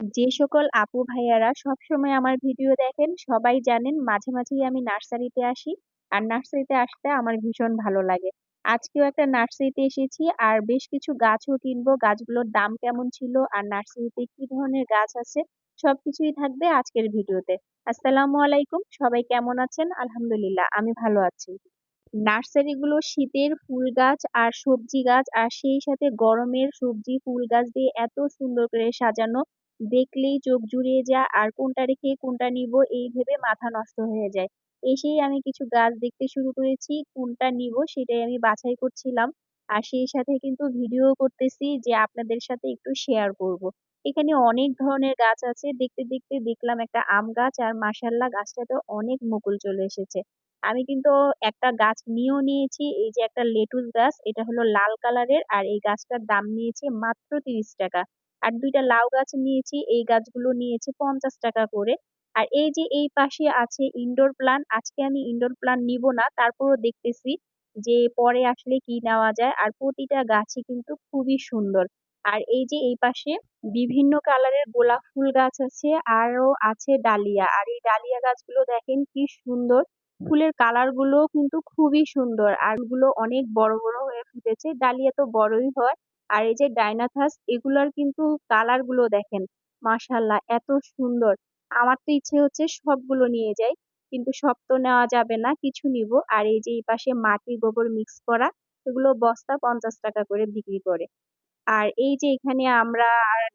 যে সকল আপু ভাইয়ারা সবসময় আমার ভিডিও দেখেন, সবাই জানেন মাঝে মাঝেই আমি নার্সারিতে আসি। আর নার্সারিতে আসতে আমার ভীষণ ভালো লাগে। আজকেও একটা নার্সারিতে এসেছি আর বেশ কিছু গাছও কিনবো। গাছগুলোর দাম কেমন ছিল আর নার্সারিতে কি ধরনের গাছ আছে, সবকিছুই থাকবে আজকের ভিডিওতে। আসসালামু আলাইকুম, সবাই কেমন আছেন? আলহামদুলিল্লাহ, আমি ভালো আছি। নার্সারিগুলো শীতের ফুল গাছ আর সবজি গাছ আর সেই সাথে গরমের সবজি ফুল গাছ দিয়ে এত সুন্দর করে সাজানো দেখলেই চোখ জুড়িয়ে যায়, আর কোনটা রেখে কোনটা নিব এই ভেবে মাথা নষ্ট হয়ে যায়। এসেই আমি কিছু গাছ দেখতে শুরু করেছি, কোনটা নিব সেটাই আমি বাছাই করছিলাম। আর সেই সাথে কিন্তু ভিডিও করতেছি যে আপনাদের সাথে একটু শেয়ার করব। এখানে অনেক ধরনের গাছ আছে, দেখতে দেখতে দেখলাম একটা আম গাছ, আর মাসাল্লাহ গাছটাতে অনেক মুকুল চলে এসেছে। আমি কিন্তু একটা গাছ নিয়েও নিয়েছি, এই যে একটা লেটুস গাছ, এটা হলো লাল কালারের, আর এই গাছটার দাম নিয়েছে মাত্র তিরিশ টাকা। আর দুইটা লাউ গাছ নিয়েছি, এই গাছগুলো নিয়েছি পঞ্চাশ টাকা করে। আর এই যে এই পাশে আছে ইনডোর প্লান্ট আজকে আমি ইনডোর প্লান্ট নিব না, তারপরও দেখতেছি যে পরে আসলে কি নেওয়া যায়। আর প্রতিটা গাছই কিন্তু খুবই সুন্দর। আর এই যে এই পাশে বিভিন্ন কালারের গোলাপ ফুল গাছ আছে, আরও আছে ডালিয়া। আর এই ডালিয়া গাছগুলো দেখেন কি সুন্দর, ফুলের কালারগুলো কিন্তু খুবই সুন্দর। আরগুলো অনেক বড় বড় হয়ে ফুটেছে, ডালিয়া তো বড়ই হয়। আর এই যে ডাইনাথাস এগুলার কিন্তু কালারগুলো দেখেন মাশাল্লাহ এত সুন্দর। আমার তো ইচ্ছে হচ্ছে সবগুলো নিয়ে যাই, কিন্তু সব তো নেওয়া যাবে না, কিছু নিব। আর এই যে এই পাশে মাটি গোবর মিক্স করা, এগুলো বস্তা পঞ্চাশ টাকা করে বিক্রি করে। আর এই যে এখানে আমরা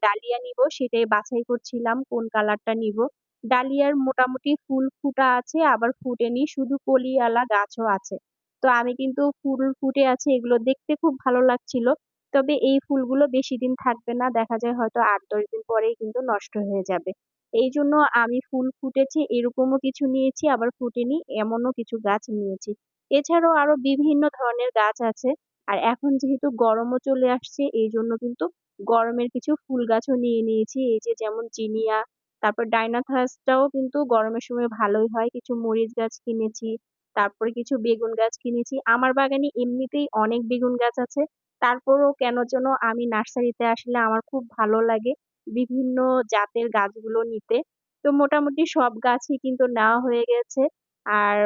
ডালিয়া নিব, সেটাই বাছাই করছিলাম, কোন কালারটা নিব। ডালিয়ার মোটামুটি ফুল ফুটা আছে, আবার ফুটেনি শুধু কলিয়ালা গাছও আছে। তো আমি কিন্তু ফুল ফুটে আছে, এগুলো দেখতে খুব ভালো লাগছিল। তবে এই ফুলগুলো বেশি দিন থাকবে না, দেখা যায় হয়তো আট দশ দিন পরেই কিন্তু নষ্ট হয়ে যাবে। এই জন্য আমি ফুল ফুটেছে, এরকমও কিছু নিয়েছি, আবার ফুটেনি, এমনও কিছু গাছ নিয়েছি। এছাড়াও আরও বিভিন্ন ধরনের গাছ আছে, আর এখন যেহেতু গরমও চলে আসছে, এই জন্য কিন্তু গরমের কিছু ফুল গাছও নিয়ে নিয়েছি। এই যে যেমন চিনিয়া তারপর ডাইনাথাসটাও কিন্তু গরমের সময় ভালোই হয়। কিছু মরিচ গাছ কিনেছি, তারপরে কিছু বেগুন গাছ কিনেছি। আমার বাগানে এমনিতেই অনেক বেগুন গাছ আছে তারপরও কেন যেন আমি নার্সারিতে আসলে আমার খুব ভালো লাগে বিভিন্ন জাতের গাছগুলো নিতে। তো মোটামুটি সব গাছই কিন্তু নেওয়া হয়ে গেছে। আর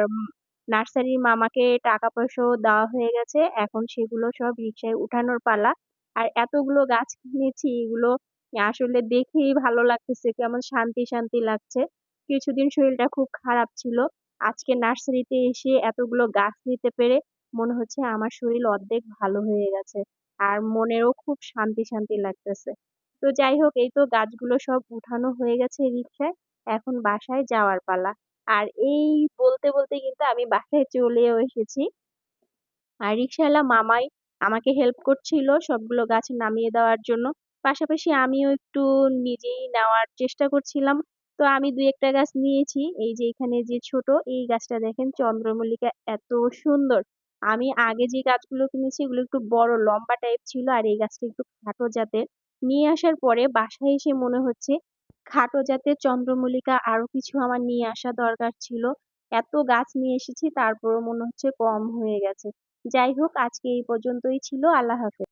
নার্সারির মামাকে টাকা পয়সাও দেওয়া হয়ে গেছে। এখন সেগুলো সব রিক্সায় উঠানোর পালা। আর এতগুলো গাছ কিনেছি, এগুলো আসলে দেখেই ভালো লাগতেছে, কেমন শান্তি শান্তি লাগছে। কিছুদিন শরীরটা খুব খারাপ ছিল। আজকে নার্সারিতে এসে এতগুলো গাছ নিতে পেরে মনে হচ্ছে আমার শরীর অর্ধেক ভালো হয়ে গেছে আর মনেরও খুব শান্তি শান্তি লাগতেছে। তো যাই হোক, এই তো গাছগুলো সব উঠানো হয়ে গেছে রিক্সায়, এখন বাসায় যাওয়ার পালা। আর এই বলতে বলতে কিন্তু আমি বাসায় চলেও এসেছি। আর রিক্সাওয়ালা মামাই আমাকে হেল্প করছিল সবগুলো গাছ নামিয়ে দেওয়ার জন্য। পাশাপাশি আমিও একটু নিজেই নেওয়ার চেষ্টা করছিলাম। তো আমি দুই একটা গাছ নিয়েছি। এই যে এখানে যে ছোট, এই গাছটা দেখেন চন্দ্রমল্লিকা এত সুন্দর। আমি আগে যে গাছগুলো কিনেছি এগুলো একটু বড়, লম্বা টাইপ ছিল আর এই গাছটা একটু খাটো জাতের। নিয়ে আসার পরে বাসায় এসে মনে হচ্ছে খাটো জাতের চন্দ্রমল্লিকা আরও কিছু আমার নিয়ে আসা দরকার ছিল। এত গাছ নিয়ে এসেছি, তারপরও মনে হচ্ছে কম হয়ে গেছে। যাই হোক, আজকে এই পর্যন্তই ছিল। আল্লাহ হাফেজ।